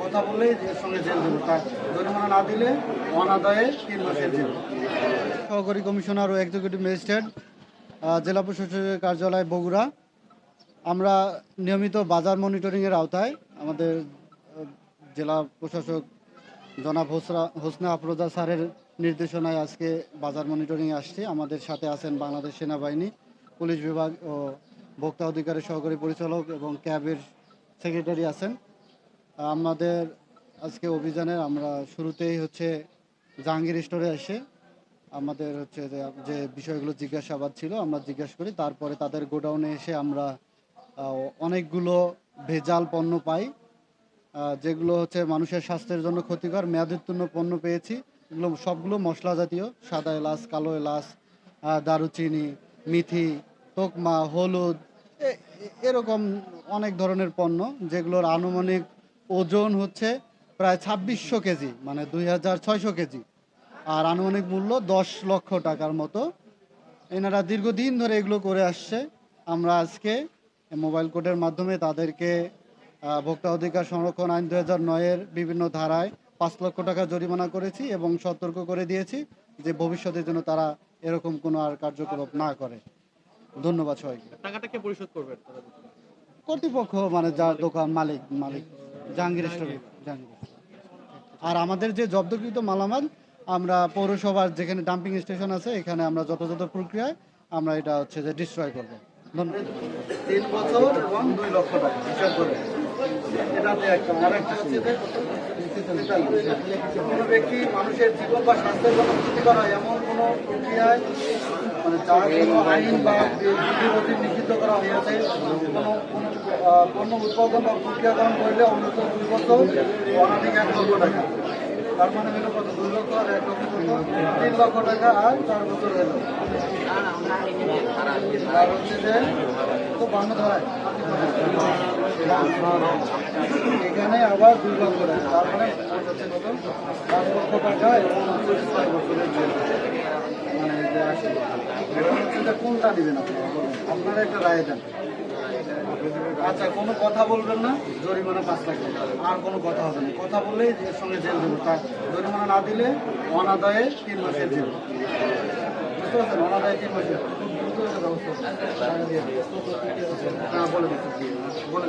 কথা বললেই এর সঙ্গে জেল দেবো। তার জরিমানা না দিলে অনাদায়ে তিন মাসের জেল সহকারী কমিশনার ও এক্সিকিউটিভ ম্যাজিস্ট্রেট জেলা প্রশাসকের কার্যালয় বগুড়া। আমরা নিয়মিত বাজার মনিটরিংয়ের আওতায় আমাদের জেলা প্রশাসক জনাব হোসরা, হোসনা আফরোজা স্যারের নির্দেশনায় আজকে বাজার মনিটরিংয়ে আসছি। আমাদের সাথে আছেন বাংলাদেশ সেনাবাহিনী, পুলিশ বিভাগ ও ভোক্তা অধিকারের সহকারী পরিচালক এবং ক্যাবের সেক্রেটারি আছেন। আমাদের আজকে অভিযানের আমরা শুরুতেই হচ্ছে জাহাঙ্গীর স্টোরে এসে আমাদের হচ্ছে যে বিষয়গুলো জিজ্ঞাসাবাদ ছিল, আমরা জিজ্ঞাসা করি। তারপরে তাদের গোডাউনে এসে আমরা অনেকগুলো ভেজাল পণ্য পাই। যেগুলো হচ্ছে মানুষের স্বাস্থ্যের জন্য ক্ষতিকর, মেয়াদোত্তীর্ণ পণ্য পেয়েছি। এগুলো সবগুলো মশলা জাতীয়, সাদা এলাচ, কালো এলাচ দারুচিনি, মিথি, তোকমা, হলুদ এরকম অনেক ধরনের পণ্য, যেগুলোর আনুমানিক ওজন হচ্ছে প্রায় ছাব্বিশশো কেজি মানে দুই হাজার ছয়শো কেজি। আর আনুমানিক মূল্য দশ লক্ষ টাকার মতো। এনারা দীর্ঘদিন ধরে এগুলো করে আসছে। আমরা আজকে মোবাইল কোডের মাধ্যমে তাদেরকে ভোক্তা অধিকার সংরক্ষণ আইন দু হাজার নয়ের বিভিন্ন ধারায় পাঁচ লক্ষ টাকা জরিমানা করেছি এবং সতর্ক করে দিয়েছি যে ভবিষ্যতের জন্য তারা এরকম কোনো আর কার্যকলাপ না করে। ধন্যবাদ সবাইকে। টাকাটা কে পরিশোধ করবেন কর্তৃপক্ষ মানে যার দোকান মালিক মালিক। জাহাঙ্গীর আর আমাদের যে জব্দকৃত মালামাল, আমরা পৌরসভার যেখানে ডাম্পিং স্টেশন আছে, এখানে আমরা যথাযথ প্রক্রিয়ায় আমরা এটা হচ্ছে যে ডিস্ট্রয় করব। ধন্যবাদ। জীবন বা এমন কোনো প্রক্রিয়ায়? মানে করা হয়েছে। কোনো পণ্য উৎপাদন বা প্রক্রিয়াকরণ করলে অন্তত দুই বছর অনাধিক এক লক্ষ টাকা। তার মানে হলো কত? দুই লক্ষ আর এক লক্ষ তিন লক্ষ টাকা আর চার বছর হলো আর হচ্ছে যে তো বান্ন ধরায় এখানে আবার দুই লক্ষ টাকা। তার মানে পাঁচ লক্ষ টাকা এবং ছয় বছরের জেল মানে যে কোনটা নেবেন আপনারা আপনারা একটা রায় দেন। আচ্ছা কোনো কথা বলবেন না, জরিমানা পাঁচ লাখ আর কোনো কথা হবে না। কথা বললেই এর সঙ্গে জেল দেবো। তার জরিমানা না দিলে অনাদায়ে তিন মাসের জেল। বুঝতে পারছেন? অনাদায়ে তিন মাসের বলে দিচ্ছি। বলে